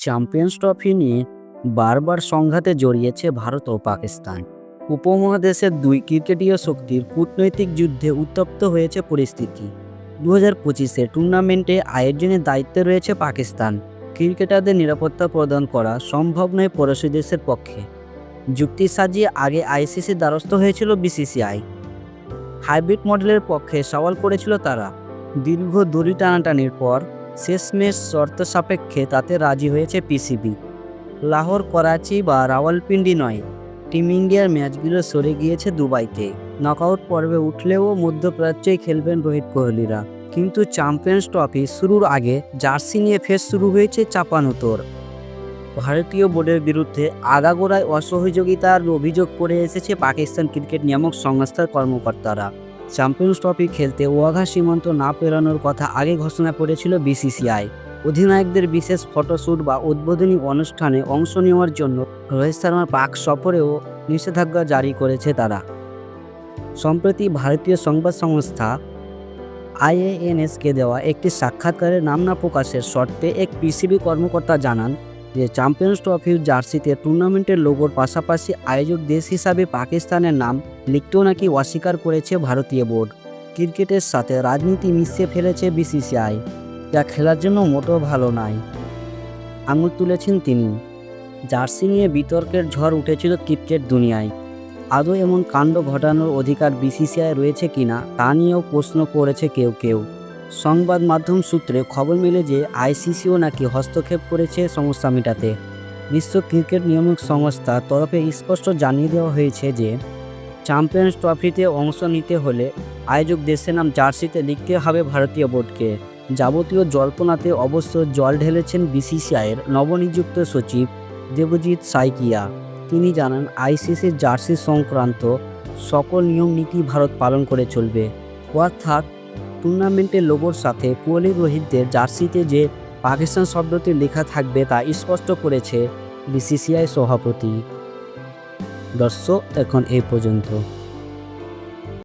Champions trophy নিয়ে বারবার সংঘাতে জড়িয়েছে ভারত ও পাকিস্তান। উপমহাদেশের দুই ক্রিকেটীয় শক্তির কূটনৈতিক যুদ্ধে উত্তপ্ত হয়েছে পরিস্থিতি। দু হাজার পঁচিশে টুর্নামেন্টে আয়োজনের দায়িত্বে রয়েছে পাকিস্তান। ক্রিকেটারদের নিরাপত্তা প্রদান করা সম্ভব নয় পড়োশী দেশের পক্ষে। যুক্তি সাজিয়ে আগে আইসিসির দ্বারস্থ হয়েছিল বিসিসিআই। হাইব্রিড মডেলের পক্ষে সওয়াল করেছিল তারা। দীর্ঘ দড়ি টানাটানির পর শেষমেশ শর্ত সাপেক্ষে তাতে রাজি হয়েছে পিসিবি লাহোর, করাচি বা রাওয়ালপিন্ডি নয়। টিম ইন্ডিয়ার ম্যাচগুলো সরে গিয়েছে দুবাইতে। নকআউট পর্বে উঠলেও মধ্যপ্রাচ্যেই খেলবেন রোহিত কোহলিরা। কিন্তু চ্যাম্পিয়ন্স ট্রফি শুরুর আগে জার্সি নিয়ে ফের শুরু হয়েছে চাপানুতোর ভারতীয় বোর্ডের বিরুদ্ধে আগাগোড়ায় অসহযোগিতার অভিযোগ করে এসেছে পাকিস্তান ক্রিকেট নিয়ামক সংস্থার কর্মকর্তারা। চ্যাম্পিয়ন্স ট্রফি খেলতে ওয়াঘা সীমান্ত না পেরানোর কথা আগে ঘোষণা করেছিল বিসিসিআই। অধিনায়কদের বিশেষ ফটোশ্যুট বা উদ্বোধনী অনুষ্ঠানে অংশ নেওয়ার জন্য রোহিত শর্মার পাক সফরেও নিষেধাজ্ঞা জারি করেছে তারা। সম্প্রতি ভারতীয় সংবাদ সংস্থা আইএএনএসকে দেওয়া একটি সাক্ষাৎকারে নাম না প্রকাশের শর্তে এক পিসিবি কর্মকর্তা জানান যে চ্যাম্পিয়ন্স ট্রফির জার্সিতে টুর্নামেন্টের লোগোর পাশাপাশি আয়োজক দেশ হিসাবে পাকিস্তানের নাম লিখতেও নাকি অস্বীকার করেছে ভারতীয় বোর্ড। ক্রিকেটের সাথে রাজনীতি মিশিয়ে ফেলেছে বিসিসিআই যা খেলার জন্য মোটেও ভালো নয়। আঙুল তুলেছেন তিনি। জার্সি নিয়ে বিতর্কের ঝড় উঠেছিল ক্রিকেট দুনিয়ায়। আদৌ এমন কাণ্ড ঘটানোর অধিকার বিসিসিআই রয়েছে কিনা তা নিয়েও প্রশ্ন করেছে কেউ কেউ। সংবাদ মাধ্যম সূত্রে খবর মিলে যে আইসিসিও নাকি হস্তক্ষেপ করেছে সমস্যা মেটাতে। বিশ্ব ক্রিকেট নিয়ামক সংস্থার তরফে স্পষ্ট জানিয়ে দেওয়া হয়েছে যে, চ্যাম্পিয়ন্স ট্রফিতে অংশ নিতে হলে আয়োজক দেশের নাম জার্সিতে লিখতে হবে ভারতীয় বোর্ডকে। যাবতীয় জল্পনাতে অবশ্য জল ঢেলেছেন বিসিসিআইয়ের নবনিযুক্ত সচিব দেবজিৎ সাইকিয়া। তিনি জানান, আইসিসির জার্সি সংক্রান্ত সকল নিয়ম নীতি ভারত পালন করে চলবে। অর্থাৎ টুর্নামেন্টের লোগোর সাথে কোহলি রোহিতদের জার্সিতে যে পাকিস্তান শব্দটি লেখা থাকবে তা স্পষ্ট করেছে বিসিসিআই সভাপতি। দর্শক, এখন এই পর্যন্ত।